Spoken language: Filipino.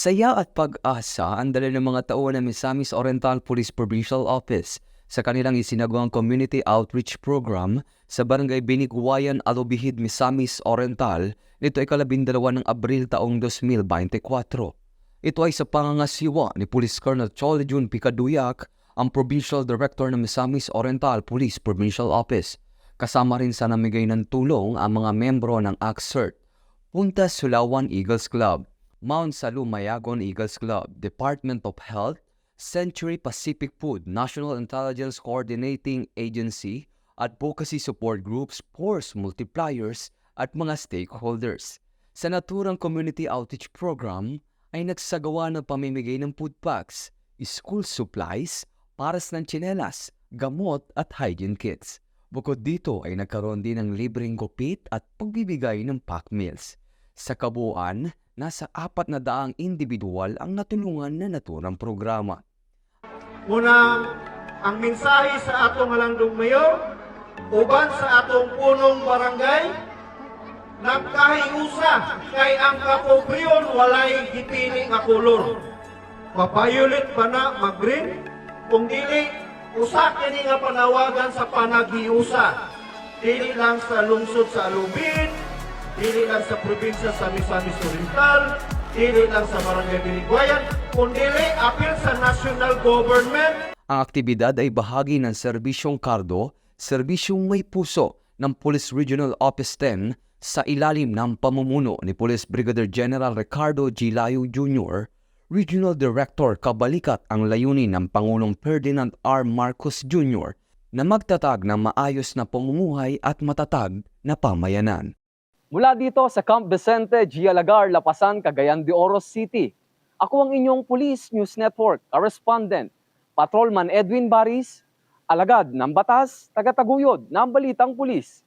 Saya at pag-asa ang dala ng mga tao ng Misamis Oriental Police Provincial Office sa kanilang isinagawang Community Outreach Program sa Barangay Biniguayan, Alobihid, Misamis Oriental nito ay kalabindalawa ng Abril taong 2024. Ito ay sa pangangasiwa ni Police Colonel Chol Jun Picaduyak, ang Provincial Director ng Misamis Oriental Police Provincial Office. Kasama rin sa namigay ng tulong ang mga membro ng AXERT, Punta Sulawan Eagles Club, Mount Salu Mayagon Eagles Club, Department of Health, Century Pacific Food, National Intelligence Coordinating Agency, Advocacy Support Groups, Force Multipliers, at mga stakeholders. Sa naturang Community Outreach Program ay nagsagawa ng pamimigay ng food packs, school supplies, paras ng tsinelas, gamot at hygiene kits. Bukod dito ay nagkaroon din ng libreng gupit at pagbibigay ng pack meals. Sa kabuuan, nasa apat na daang individual ang natulungan na naturang programa. Muna, ang mensahe sa atong halandong mayor, uban sa atong punong barangay, nagkahiusa kay ang kapobryon walay gipili nga kulor. Mapayulit ba na mag-green? Kung dili, usa kini nga panawagan sa panaghiusa. Dili lang sa lungsod sa Alubin, dili lang sa probinsya sa Misamis Oriental, dili lang sa Barangay Biniguayan, kundi apil sa national government Ang aktibidad ay bahagi ng Serbisyong Cardo, Serbisyong May Puso ng Police Regional Office 10 sa ilalim ng pamumuno ni Police Brigadier General Ricardo G. Layo Jr., Regional Director kabalikat ang layunin ng Pangulong Ferdinand R. Marcos Jr. na magtatag ng maayos na pamumuhay at matatag na pamayanan. Mula dito sa Camp Vicente, Gialagar, Lapasan, Cagayan de Oro City, ako ang inyong Police News Network correspondent, Patrolman Edwin Baris, alagad ng batas, tagataguyod ng Balitang Pulis.